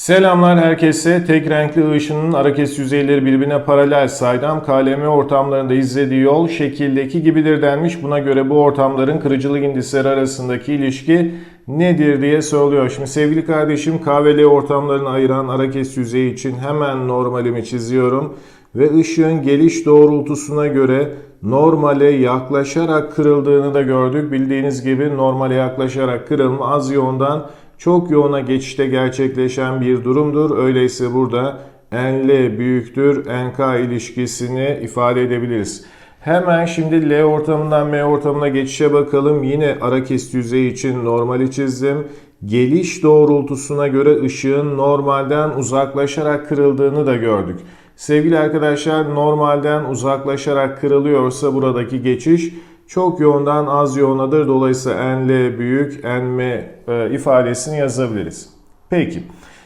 Selamlar herkese. Tek renkli ışının hareketsiz yüzeyleri birbirine paralel saydam KLM ortamlarında izlediği yol şekildeki gibidir denmiş. Buna göre bu ortamların kırıcılık indisleri arasındaki ilişki nedir diye soruluyor. Şimdi sevgili kardeşim K ortamlarını ayıran hareketsiz yüzeyi için hemen normalimi çiziyorum. Ve ışığın geliş doğrultusuna göre normale yaklaşarak kırıldığını da gördük. Bildiğiniz gibi normale yaklaşarak kırılma az yoğundan çok yoğuna geçişte gerçekleşen bir durumdur. Öyleyse burada NL büyüktür NK ilişkisini ifade edebiliriz. Hemen şimdi L ortamından M ortamına geçişe bakalım. Yine ara kesit yüzeyi için normali çizdim. Geliş doğrultusuna göre ışığın normalden uzaklaşarak kırıldığını da gördük. Sevgili arkadaşlar normalden uzaklaşarak kırılıyorsa buradaki geçiş çok yoğundan az yoğunadır. Dolayısıyla NL büyük, NM e, ifadesini yazabiliriz. Peki.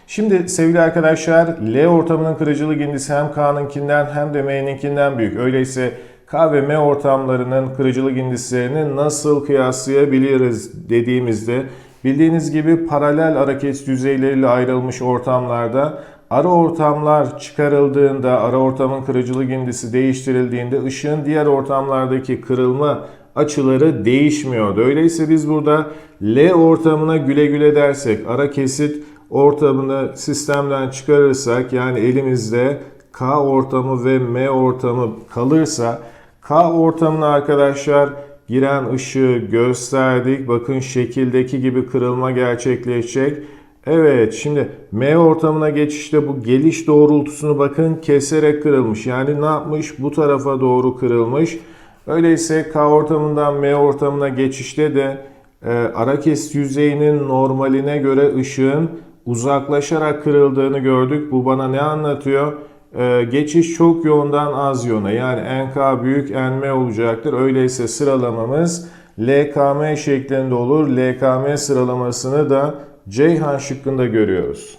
Şimdi sevgili arkadaşlar L ortamının kırıcılık indisi hem K'nınkinden hem de M'ninkinden büyük. Öyleyse K ve M ortamlarının kırıcılık indislerini nasıl kıyaslayabiliriz dediğimizde bildiğiniz gibi paralel hareket düzeyleriyle ayrılmış ortamlarda ara ortamlar çıkarıldığında, ara ortamın kırıcılık indisi değiştirildiğinde ışığın diğer ortamlardaki kırılma açıları değişmiyordu. Öyleyse biz burada L ortamına güle güle dersek, ara kesit ortamını sistemden çıkarırsak yani elimizde K ortamı ve M ortamı kalırsa K ortamına arkadaşlar giren ışığı gösterdik. Bakın şekildeki gibi kırılma gerçekleşecek. Evet şimdi M ortamına geçişte bu geliş doğrultusunu bakın keserek kırılmış. Yani ne yapmış? Bu tarafa doğru kırılmış. Öyleyse K ortamından M ortamına geçişte de e, ara kesit yüzeyinin normaline göre ışığın uzaklaşarak kırıldığını gördük. Bu bana ne anlatıyor? Ee, geçiş çok yoğundan az yoğuna yani NK büyük NM olacaktır. Öyleyse sıralamamız LKM şeklinde olur. LKM sıralamasını da Ceyhan şıkkında görüyoruz.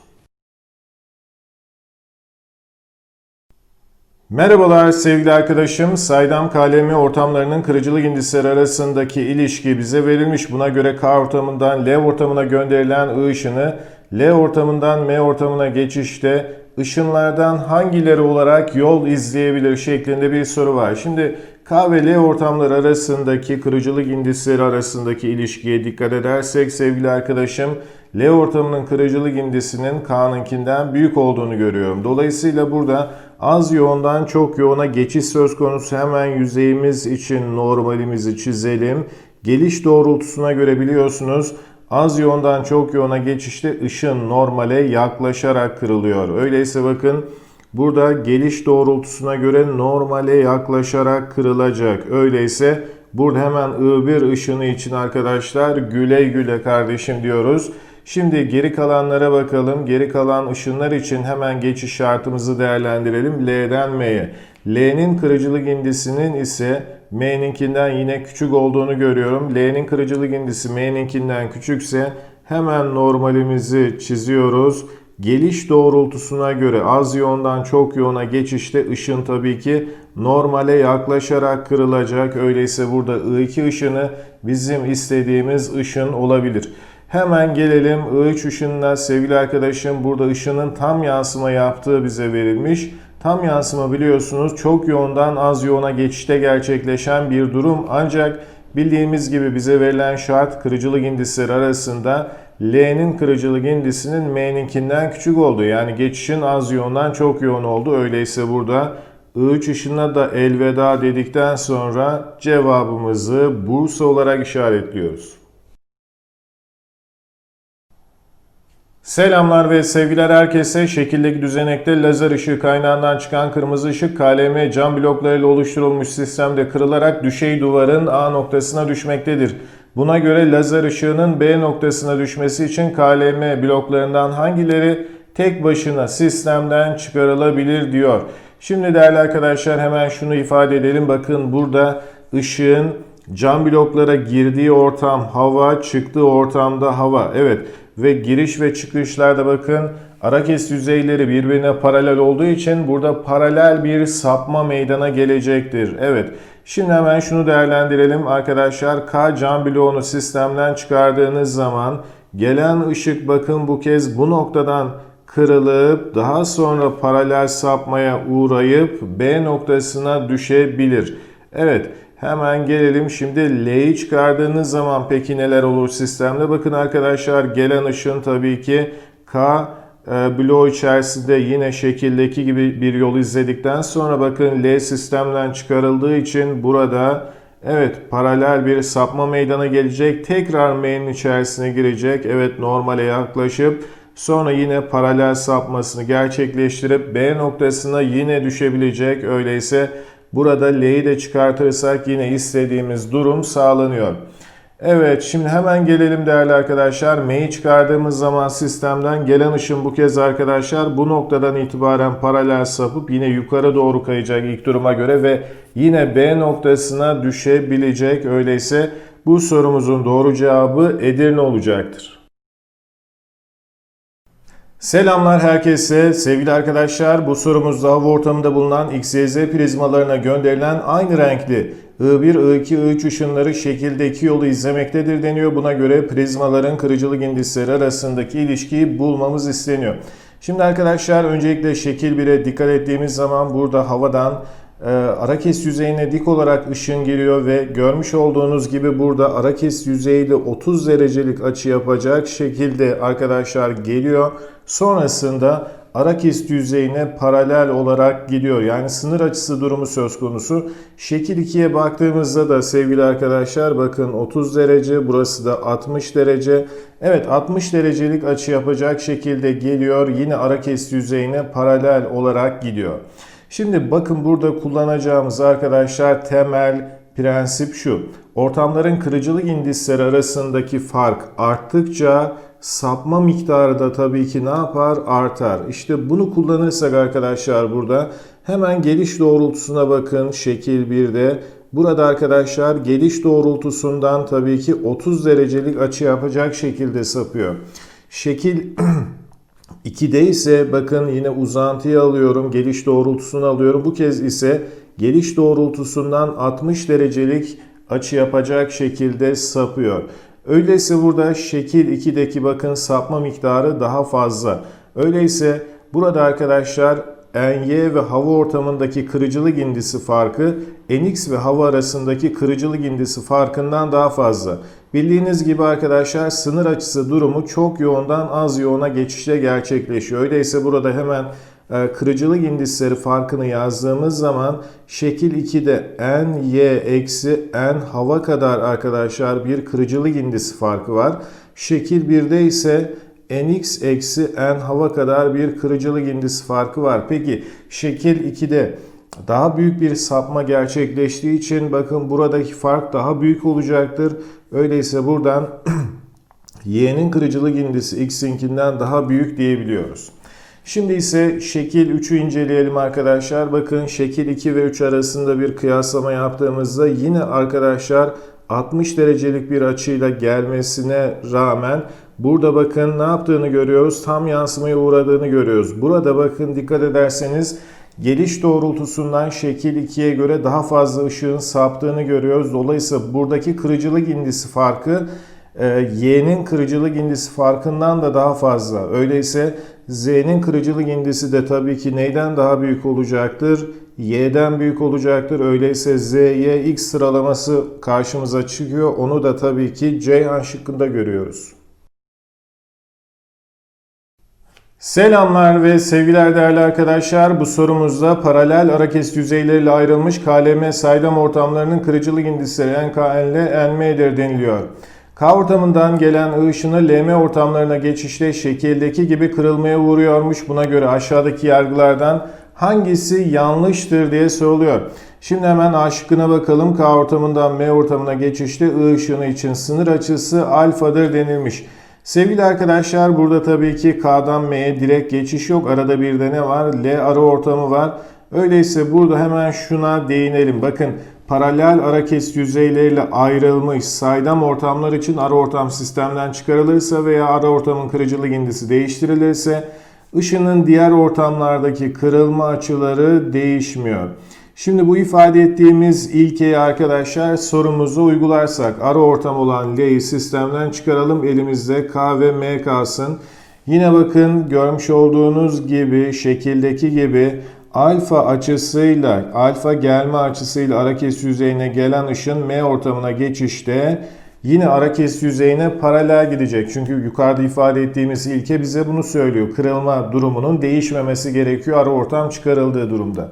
Merhabalar sevgili arkadaşım. Saydam KLM ortamlarının kırıcılık indisleri arasındaki ilişki bize verilmiş. Buna göre K ortamından L ortamına gönderilen I ışını L ortamından M ortamına geçişte ışınlardan hangileri olarak yol izleyebilir şeklinde bir soru var. Şimdi K ve L ortamları arasındaki kırıcılık indisleri arasındaki ilişkiye dikkat edersek sevgili arkadaşım L ortamının kırıcılık indisinin K'nınkinden büyük olduğunu görüyorum. Dolayısıyla burada az yoğundan çok yoğuna geçiş söz konusu. Hemen yüzeyimiz için normalimizi çizelim. Geliş doğrultusuna göre biliyorsunuz az yoğundan çok yoğuna geçişte ışın normale yaklaşarak kırılıyor. Öyleyse bakın burada geliş doğrultusuna göre normale yaklaşarak kırılacak. Öyleyse burada hemen I1 ışını için arkadaşlar güle güle kardeşim diyoruz. Şimdi geri kalanlara bakalım. Geri kalan ışınlar için hemen geçiş şartımızı değerlendirelim. L'den M'ye. L'nin kırıcılık indisinin ise M'ninkinden yine küçük olduğunu görüyorum. L'nin kırıcılık indisi M'ninkinden küçükse hemen normalimizi çiziyoruz. Geliş doğrultusuna göre az yoğundan çok yoğuna geçişte ışın tabii ki normale yaklaşarak kırılacak. Öyleyse burada I2 ışını bizim istediğimiz ışın olabilir. Hemen gelelim. I3 ışınına. Sevgili arkadaşım burada ışının tam yansıma yaptığı bize verilmiş. Tam yansıma biliyorsunuz çok yoğundan az yoğuna geçişte gerçekleşen bir durum. Ancak bildiğimiz gibi bize verilen şart kırıcılık indisleri arasında L'nin kırıcılık indisinin M'ninkinden küçük olduğu yani geçişin az yoğundan çok yoğun olduğu öyleyse burada I3 ışınına da elveda dedikten sonra cevabımızı Bursa olarak işaretliyoruz. Selamlar ve sevgiler herkese. Şekildeki düzenekte lazer ışığı kaynağından çıkan kırmızı ışık KLM cam bloklarıyla oluşturulmuş sistemde kırılarak düşey duvarın A noktasına düşmektedir. Buna göre lazer ışığının B noktasına düşmesi için KLM bloklarından hangileri tek başına sistemden çıkarılabilir diyor. Şimdi değerli arkadaşlar hemen şunu ifade edelim. Bakın burada ışığın cam bloklara girdiği ortam hava, çıktığı ortamda hava. Evet ve giriş ve çıkışlarda bakın ara kes yüzeyleri birbirine paralel olduğu için burada paralel bir sapma meydana gelecektir. Evet. Şimdi hemen şunu değerlendirelim arkadaşlar. K cam bloğunu sistemden çıkardığınız zaman gelen ışık bakın bu kez bu noktadan kırılıp daha sonra paralel sapmaya uğrayıp B noktasına düşebilir. Evet hemen gelelim şimdi L'yi çıkardığınız zaman peki neler olur sistemde? Bakın arkadaşlar gelen ışın tabii ki K e, bloğu içerisinde yine şekildeki gibi bir yol izledikten sonra bakın L sistemden çıkarıldığı için burada evet paralel bir sapma meydana gelecek. Tekrar M'nin içerisine girecek. Evet normale yaklaşıp sonra yine paralel sapmasını gerçekleştirip B noktasına yine düşebilecek. Öyleyse burada L'yi de çıkartırsak yine istediğimiz durum sağlanıyor. Evet şimdi hemen gelelim değerli arkadaşlar. M'yi çıkardığımız zaman sistemden gelen ışın bu kez arkadaşlar bu noktadan itibaren paralel sapıp yine yukarı doğru kayacak ilk duruma göre ve yine B noktasına düşebilecek. Öyleyse bu sorumuzun doğru cevabı Edirne olacaktır. Selamlar herkese. Sevgili arkadaşlar bu sorumuzda hava ortamında bulunan XYZ prizmalarına gönderilen aynı renkli I1, I2, I3 ışınları şekilde iki yolu izlemektedir deniyor. Buna göre prizmaların kırıcılık indisleri arasındaki ilişkiyi bulmamız isteniyor. Şimdi arkadaşlar öncelikle şekil 1'e dikkat ettiğimiz zaman burada havadan Arakes yüzeyine dik olarak ışın geliyor ve görmüş olduğunuz gibi burada Arakes yüzeyiyle 30 derecelik açı yapacak şekilde arkadaşlar geliyor. Sonrasında Arakis yüzeyine paralel olarak gidiyor. Yani sınır açısı durumu söz konusu. Şekil 2'ye baktığımızda da sevgili arkadaşlar bakın 30 derece burası da 60 derece. Evet 60 derecelik açı yapacak şekilde geliyor. Yine Arakis yüzeyine paralel olarak gidiyor. Şimdi bakın burada kullanacağımız arkadaşlar temel prensip şu. Ortamların kırıcılık indisleri arasındaki fark arttıkça sapma miktarı da tabii ki ne yapar? Artar. İşte bunu kullanırsak arkadaşlar burada hemen geliş doğrultusuna bakın şekil 1'de. Burada arkadaşlar geliş doğrultusundan tabii ki 30 derecelik açı yapacak şekilde sapıyor. Şekil 2'de ise bakın yine uzantıyı alıyorum. Geliş doğrultusunu alıyorum. Bu kez ise geliş doğrultusundan 60 derecelik açı yapacak şekilde sapıyor. Öyleyse burada şekil 2'deki bakın sapma miktarı daha fazla. Öyleyse burada arkadaşlar NY ve hava ortamındaki kırıcılık indisi farkı NX ve hava arasındaki kırıcılık indisi farkından daha fazla. Bildiğiniz gibi arkadaşlar sınır açısı durumu çok yoğundan az yoğuna geçişte gerçekleşiyor. Öyleyse burada hemen e, kırıcılık indisleri farkını yazdığımız zaman şekil 2'de n y eksi n hava kadar arkadaşlar bir kırıcılık indisi farkı var. Şekil 1'de ise nx eksi n hava kadar bir kırıcılık indisi farkı var. Peki şekil 2'de daha büyük bir sapma gerçekleştiği için bakın buradaki fark daha büyük olacaktır. Öyleyse buradan y'nin kırıcılık indisi x'inkinden daha büyük diyebiliyoruz. Şimdi ise şekil 3'ü inceleyelim arkadaşlar. Bakın şekil 2 ve 3 arasında bir kıyaslama yaptığımızda yine arkadaşlar 60 derecelik bir açıyla gelmesine rağmen burada bakın ne yaptığını görüyoruz. Tam yansımaya uğradığını görüyoruz. Burada bakın dikkat ederseniz geliş doğrultusundan şekil 2'ye göre daha fazla ışığın saptığını görüyoruz. Dolayısıyla buradaki kırıcılık indisi farkı e, Y'nin kırıcılık indisi farkından da daha fazla. Öyleyse Z'nin kırıcılık indisi de tabii ki neyden daha büyük olacaktır? Y'den büyük olacaktır. Öyleyse Z, Y, X sıralaması karşımıza çıkıyor. Onu da tabii ki Ceyhan şıkkında görüyoruz. Selamlar ve sevgiler değerli arkadaşlar. Bu sorumuzda paralel ara kesit yüzeyleriyle ayrılmış KLM saydam ortamlarının kırıcılık indisleri NKN ile NM'dir deniliyor. K ortamından gelen I ışını LM ortamlarına geçişte şekildeki gibi kırılmaya uğruyormuş. Buna göre aşağıdaki yargılardan hangisi yanlıştır diye soruluyor. Şimdi hemen A şıkkına bakalım. K ortamından M ortamına geçişte I ışını için sınır açısı alfadır denilmiş. Sevgili arkadaşlar burada tabii ki K'dan M'ye direkt geçiş yok. Arada bir de ne var? L ara ortamı var. Öyleyse burada hemen şuna değinelim. Bakın paralel ara kesit yüzeyleriyle ayrılmış saydam ortamlar için ara ortam sistemden çıkarılırsa veya ara ortamın kırıcılık indisi değiştirilirse ışının diğer ortamlardaki kırılma açıları değişmiyor. Şimdi bu ifade ettiğimiz ilkeyi arkadaşlar sorumuza uygularsak ara ortam olan L'yi sistemden çıkaralım. Elimizde K ve M kalsın. Yine bakın görmüş olduğunuz gibi şekildeki gibi alfa açısıyla, alfa gelme açısıyla Arakes yüzeyine gelen ışın M ortamına geçişte yine Arakes yüzeyine paralel gidecek. Çünkü yukarıda ifade ettiğimiz ilke bize bunu söylüyor. Kırılma durumunun değişmemesi gerekiyor ara ortam çıkarıldığı durumda.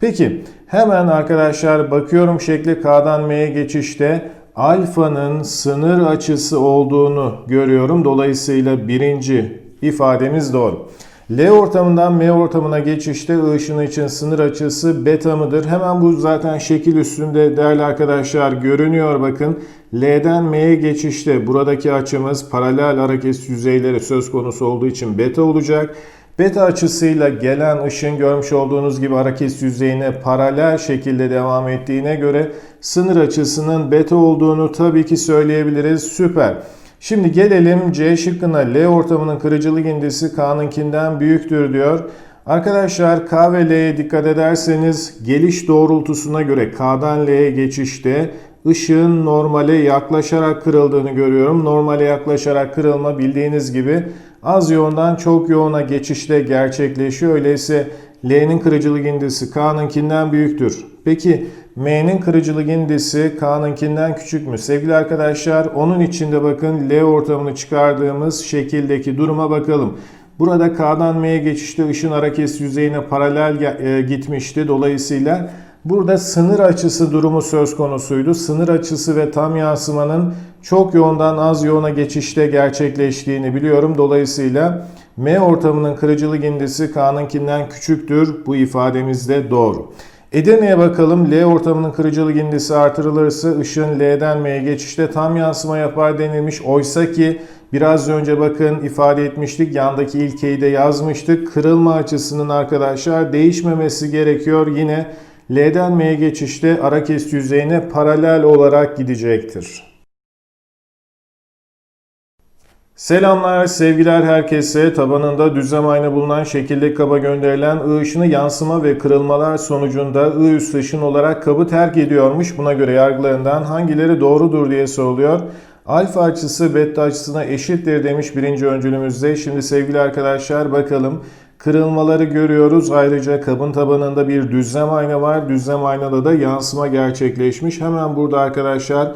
Peki hemen arkadaşlar bakıyorum şekli K'dan M'ye geçişte alfanın sınır açısı olduğunu görüyorum. Dolayısıyla birinci ifademiz doğru. L ortamından M ortamına geçişte I ışını için sınır açısı beta mıdır? Hemen bu zaten şekil üstünde değerli arkadaşlar görünüyor bakın. L'den M'ye geçişte buradaki açımız paralel hareket yüzeyleri söz konusu olduğu için beta olacak. Beta açısıyla gelen ışın görmüş olduğunuz gibi hareket yüzeyine paralel şekilde devam ettiğine göre sınır açısının beta olduğunu tabii ki söyleyebiliriz. Süper. Şimdi gelelim C şıkkına L ortamının kırıcılık indisi K'nınkinden büyüktür diyor. Arkadaşlar K ve L'ye dikkat ederseniz geliş doğrultusuna göre K'dan L'ye geçişte ışığın normale yaklaşarak kırıldığını görüyorum. Normale yaklaşarak kırılma bildiğiniz gibi az yoğundan çok yoğuna geçişte gerçekleşiyor. Öyleyse L'nin kırıcılık indisi K'nınkinden büyüktür. Peki M'nin kırıcılık indisi K'nınkinden küçük mü? Sevgili arkadaşlar onun içinde bakın L ortamını çıkardığımız şekildeki duruma bakalım. Burada K'dan M'ye geçişte ışın hareket yüzeyine paralel e, gitmişti. Dolayısıyla burada sınır açısı durumu söz konusuydu. Sınır açısı ve tam yansımanın çok yoğundan az yoğuna geçişte gerçekleştiğini biliyorum. Dolayısıyla M ortamının kırıcılık indisi K'nınkinden küçüktür. Bu ifademiz de doğru. Edirne'ye bakalım. L ortamının kırıcılık indisi artırılırsa ışın L'den M'ye geçişte tam yansıma yapar denilmiş. Oysa ki biraz önce bakın ifade etmiştik. Yandaki ilkeyi de yazmıştık. Kırılma açısının arkadaşlar değişmemesi gerekiyor. Yine L'den M'ye geçişte ara kes yüzeyine paralel olarak gidecektir. Selamlar, sevgiler herkese. Tabanında düzlem ayna bulunan şekilde kaba gönderilen I ışını yansıma ve kırılmalar sonucunda I üst ışın olarak kabı terk ediyormuş. Buna göre yargılarından hangileri doğrudur diye soruluyor. Alfa açısı beta açısına eşittir demiş birinci öncülümüzde. Şimdi sevgili arkadaşlar bakalım. Kırılmaları görüyoruz. Ayrıca kabın tabanında bir düzlem ayna var. Düzlem aynada da yansıma gerçekleşmiş. Hemen burada arkadaşlar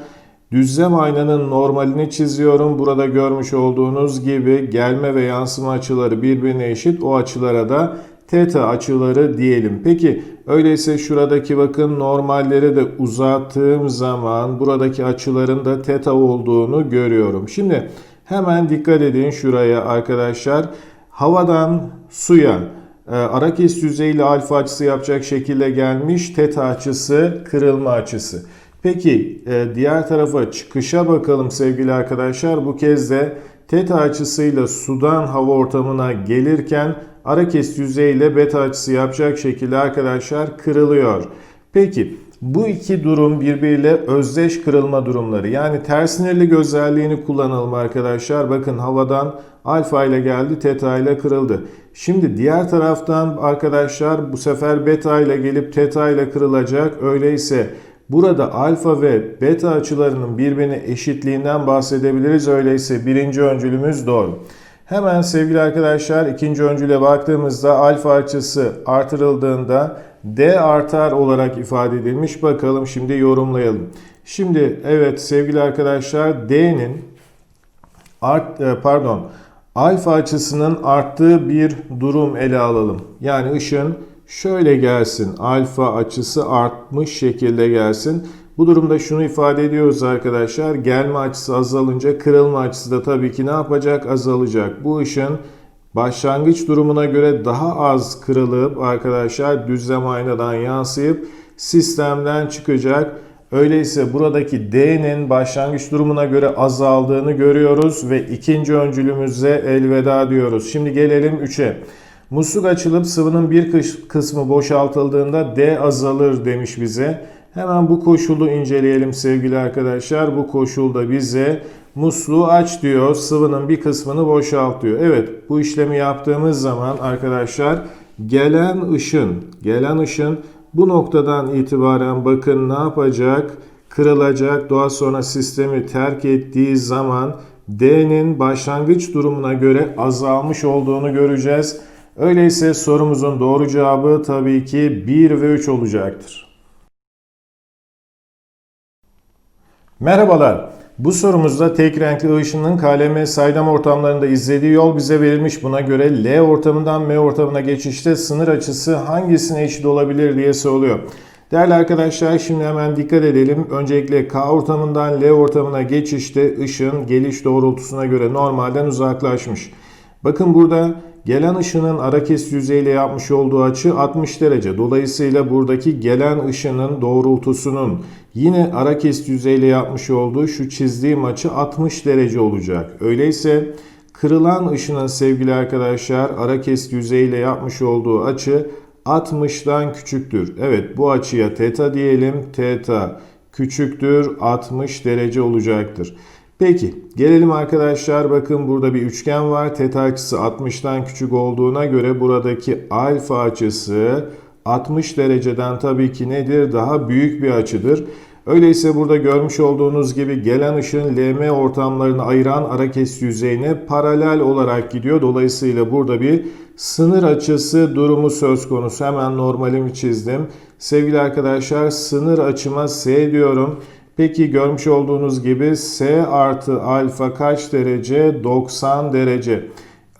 Düzlem aynanın normalini çiziyorum. Burada görmüş olduğunuz gibi gelme ve yansıma açıları birbirine eşit. O açılara da teta açıları diyelim. Peki öyleyse şuradaki bakın normalleri de uzattığım zaman buradaki açıların da teta olduğunu görüyorum. Şimdi hemen dikkat edin şuraya arkadaşlar. Havadan suya e, Arakis yüzeyiyle alfa açısı yapacak şekilde gelmiş teta açısı kırılma açısı. Peki e, diğer tarafa çıkışa bakalım sevgili arkadaşlar. Bu kez de teta açısıyla sudan hava ortamına gelirken Arakes yüzeyiyle beta açısı yapacak şekilde arkadaşlar kırılıyor. Peki bu iki durum birbiriyle özdeş kırılma durumları. Yani ters sinirlik özelliğini kullanalım arkadaşlar. Bakın havadan alfa ile geldi, teta ile kırıldı. Şimdi diğer taraftan arkadaşlar bu sefer beta ile gelip teta ile kırılacak. Öyleyse Burada alfa ve beta açılarının birbirine eşitliğinden bahsedebiliriz. Öyleyse birinci öncülümüz doğru. Hemen sevgili arkadaşlar ikinci öncüle baktığımızda alfa açısı artırıldığında D artar olarak ifade edilmiş. Bakalım şimdi yorumlayalım. Şimdi evet sevgili arkadaşlar D'nin art e, pardon alfa açısının arttığı bir durum ele alalım. Yani ışın şöyle gelsin. Alfa açısı artmış şekilde gelsin. Bu durumda şunu ifade ediyoruz arkadaşlar. Gelme açısı azalınca kırılma açısı da tabii ki ne yapacak? Azalacak. Bu ışın başlangıç durumuna göre daha az kırılıp arkadaşlar düzlem aynadan yansıyıp sistemden çıkacak. Öyleyse buradaki D'nin başlangıç durumuna göre azaldığını görüyoruz ve ikinci öncülümüze elveda diyoruz. Şimdi gelelim 3'e. Musluk açılıp sıvının bir kısmı boşaltıldığında D azalır demiş bize. Hemen bu koşulu inceleyelim sevgili arkadaşlar. Bu koşulda bize musluğu aç diyor. Sıvının bir kısmını boşalt diyor. Evet bu işlemi yaptığımız zaman arkadaşlar gelen ışın, gelen ışın bu noktadan itibaren bakın ne yapacak? Kırılacak. Daha sonra sistemi terk ettiği zaman D'nin başlangıç durumuna göre azalmış olduğunu göreceğiz. Öyleyse sorumuzun doğru cevabı tabii ki 1 ve 3 olacaktır. Merhabalar. Bu sorumuzda tek renkli ışının KLM saydam ortamlarında izlediği yol bize verilmiş. Buna göre L ortamından M ortamına geçişte sınır açısı hangisine eşit olabilir diye soruluyor. Değerli arkadaşlar şimdi hemen dikkat edelim. Öncelikle K ortamından L ortamına geçişte ışın geliş doğrultusuna göre normalden uzaklaşmış. Bakın burada gelen ışının ara kes yüzeyle yapmış olduğu açı 60 derece. Dolayısıyla buradaki gelen ışının doğrultusunun yine ara kes yüzeyle yapmış olduğu şu çizdiğim açı 60 derece olacak. Öyleyse kırılan ışının sevgili arkadaşlar ara kes yüzeyle yapmış olduğu açı 60'dan küçüktür. Evet bu açıya teta diyelim. Teta küçüktür 60 derece olacaktır. Peki gelelim arkadaşlar bakın burada bir üçgen var. Teta açısı 60'tan küçük olduğuna göre buradaki alfa açısı 60 dereceden tabii ki nedir? Daha büyük bir açıdır. Öyleyse burada görmüş olduğunuz gibi gelen ışın LM ortamlarını ayıran ara kes yüzeyine paralel olarak gidiyor. Dolayısıyla burada bir sınır açısı durumu söz konusu. Hemen normalimi çizdim. Sevgili arkadaşlar sınır açıma S diyorum. Peki görmüş olduğunuz gibi S artı alfa kaç derece? 90 derece.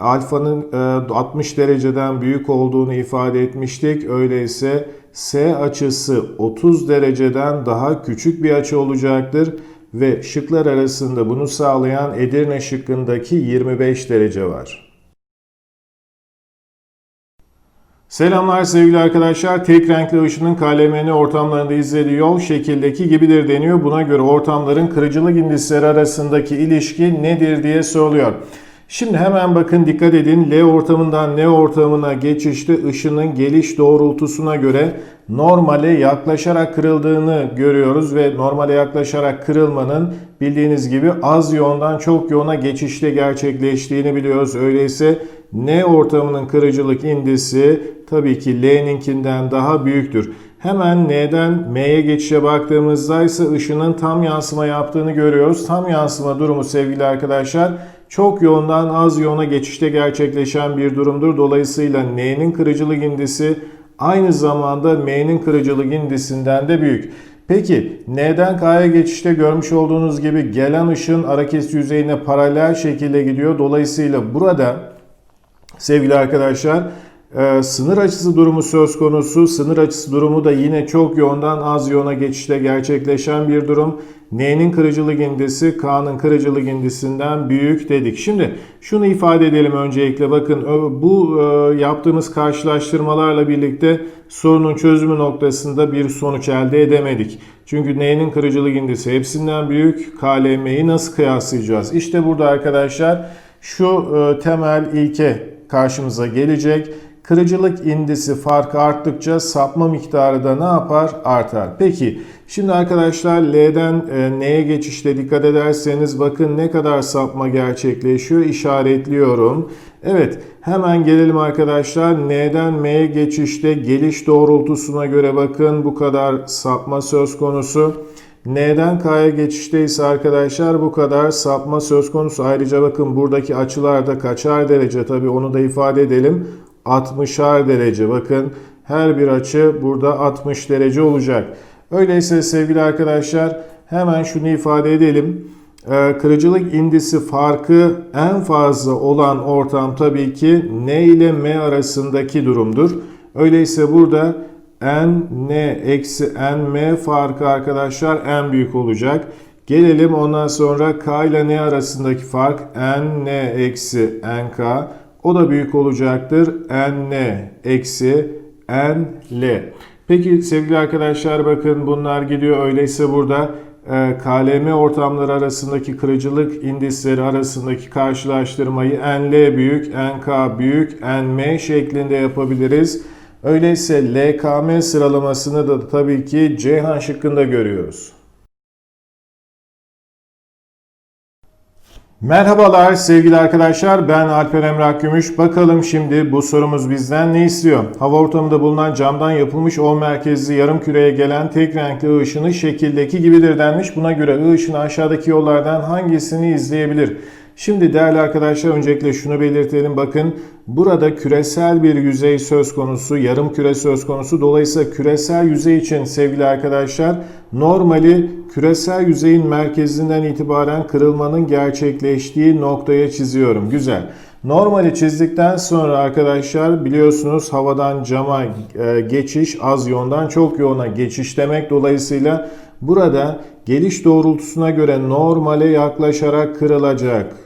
Alfanın 60 dereceden büyük olduğunu ifade etmiştik. Öyleyse S açısı 30 dereceden daha küçük bir açı olacaktır. Ve şıklar arasında bunu sağlayan Edirne şıkkındaki 25 derece var. Selamlar sevgili arkadaşlar. Tek renkli ışının KLMN ortamlarında izlediği yol şekildeki gibidir deniyor. Buna göre ortamların kırıcılık indisleri arasındaki ilişki nedir diye soruluyor. Şimdi hemen bakın dikkat edin. L ortamından N ortamına geçişte ışının geliş doğrultusuna göre normale yaklaşarak kırıldığını görüyoruz ve normale yaklaşarak kırılmanın bildiğiniz gibi az yoğundan çok yoğuna geçişte gerçekleştiğini biliyoruz. Öyleyse N ortamının kırıcılık indisi tabii ki L'ninkinden daha büyüktür. Hemen N'den M'ye geçişe baktığımızda ise ışının tam yansıma yaptığını görüyoruz. Tam yansıma durumu sevgili arkadaşlar çok yoğundan az yoğuna geçişte gerçekleşen bir durumdur. Dolayısıyla N'nin kırıcılık indisi aynı zamanda M'nin kırıcılık indisinden de büyük. Peki N'den K'ya geçişte görmüş olduğunuz gibi gelen ışın arakes yüzeyine paralel şekilde gidiyor. Dolayısıyla burada sevgili arkadaşlar ee, sınır açısı durumu söz konusu. Sınır açısı durumu da yine çok yoğundan az yoğuna geçişte gerçekleşen bir durum. N'nin kırıcılık indisi K'nın kırıcılık indisinden büyük dedik. Şimdi şunu ifade edelim öncelikle. Bakın bu e, yaptığımız karşılaştırmalarla birlikte sorunun çözümü noktasında bir sonuç elde edemedik. Çünkü N'nin kırıcılık indisi hepsinden büyük. KLM'yi nasıl kıyaslayacağız? İşte burada arkadaşlar şu e, temel ilke karşımıza gelecek. Kırıcılık indisi farkı arttıkça sapma miktarı da ne yapar? Artar. Peki şimdi arkadaşlar L'den e, geçişte dikkat ederseniz bakın ne kadar sapma gerçekleşiyor işaretliyorum. Evet hemen gelelim arkadaşlar N'den M'ye geçişte geliş doğrultusuna göre bakın bu kadar sapma söz konusu. N'den K'ya geçişte ise arkadaşlar bu kadar sapma söz konusu. Ayrıca bakın buradaki açılarda kaçar derece tabi onu da ifade edelim. 60'ar derece. Bakın her bir açı burada 60 derece olacak. Öyleyse sevgili arkadaşlar hemen şunu ifade edelim. Ee, kırıcılık indisi farkı en fazla olan ortam tabii ki N ile M arasındaki durumdur. Öyleyse burada N, N eksi N, M farkı arkadaşlar en büyük olacak. Gelelim ondan sonra K ile N arasındaki fark N, N eksi N, K. O da büyük olacaktır. n eksi n l. Peki sevgili arkadaşlar bakın bunlar gidiyor. Öyleyse burada e, KLM ortamları arasındaki kırıcılık indisleri arasındaki karşılaştırmayı NL büyük, NK büyük, NM şeklinde yapabiliriz. Öyleyse LKM sıralamasını da tabii ki Ceyhan şıkkında görüyoruz. Merhabalar sevgili arkadaşlar ben Alper Emrah Gümüş. Bakalım şimdi bu sorumuz bizden ne istiyor? Hava ortamında bulunan camdan yapılmış O merkezli yarım küreye gelen tek renkli ışını şekildeki gibidir denmiş. Buna göre ışını aşağıdaki yollardan hangisini izleyebilir? Şimdi değerli arkadaşlar öncelikle şunu belirtelim. Bakın burada küresel bir yüzey söz konusu, yarım küre söz konusu. Dolayısıyla küresel yüzey için sevgili arkadaşlar normali küresel yüzeyin merkezinden itibaren kırılmanın gerçekleştiği noktaya çiziyorum. Güzel. Normali çizdikten sonra arkadaşlar biliyorsunuz havadan cama e, geçiş az yoğundan çok yoğuna geçiş demek. Dolayısıyla burada geliş doğrultusuna göre normale yaklaşarak kırılacak.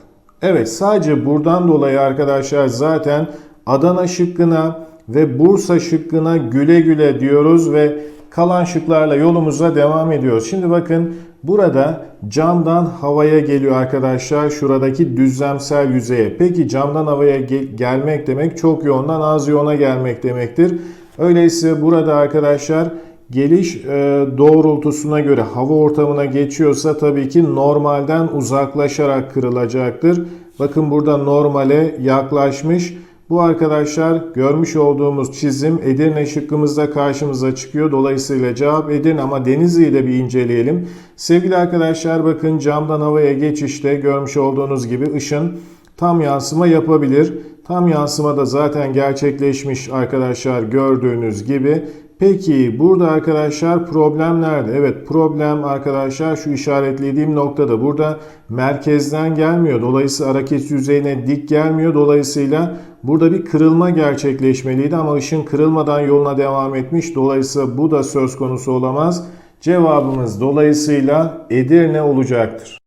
Evet sadece buradan dolayı arkadaşlar zaten Adana şıkkına ve Bursa şıkkına güle güle diyoruz ve kalan şıklarla yolumuza devam ediyoruz. Şimdi bakın burada camdan havaya geliyor arkadaşlar şuradaki düzlemsel yüzeye. Peki camdan havaya ge- gelmek demek çok yoğundan az yoğuna gelmek demektir. Öyleyse burada arkadaşlar geliş e, doğrultusuna göre hava ortamına geçiyorsa tabii ki normalden uzaklaşarak kırılacaktır. Bakın burada normale yaklaşmış. Bu arkadaşlar görmüş olduğumuz çizim Edirne şıkkımızda karşımıza çıkıyor. Dolayısıyla cevap Edirne ama Denizli ile bir inceleyelim. Sevgili arkadaşlar bakın camdan havaya geçişte görmüş olduğunuz gibi ışın tam yansıma yapabilir. Tam yansıma da zaten gerçekleşmiş arkadaşlar gördüğünüz gibi. Peki burada arkadaşlar problem nerede? Evet problem arkadaşlar şu işaretlediğim noktada. Burada merkezden gelmiyor. Dolayısıyla hareket yüzeyine dik gelmiyor. Dolayısıyla burada bir kırılma gerçekleşmeliydi ama ışın kırılmadan yoluna devam etmiş. Dolayısıyla bu da söz konusu olamaz. Cevabımız dolayısıyla Edirne olacaktır.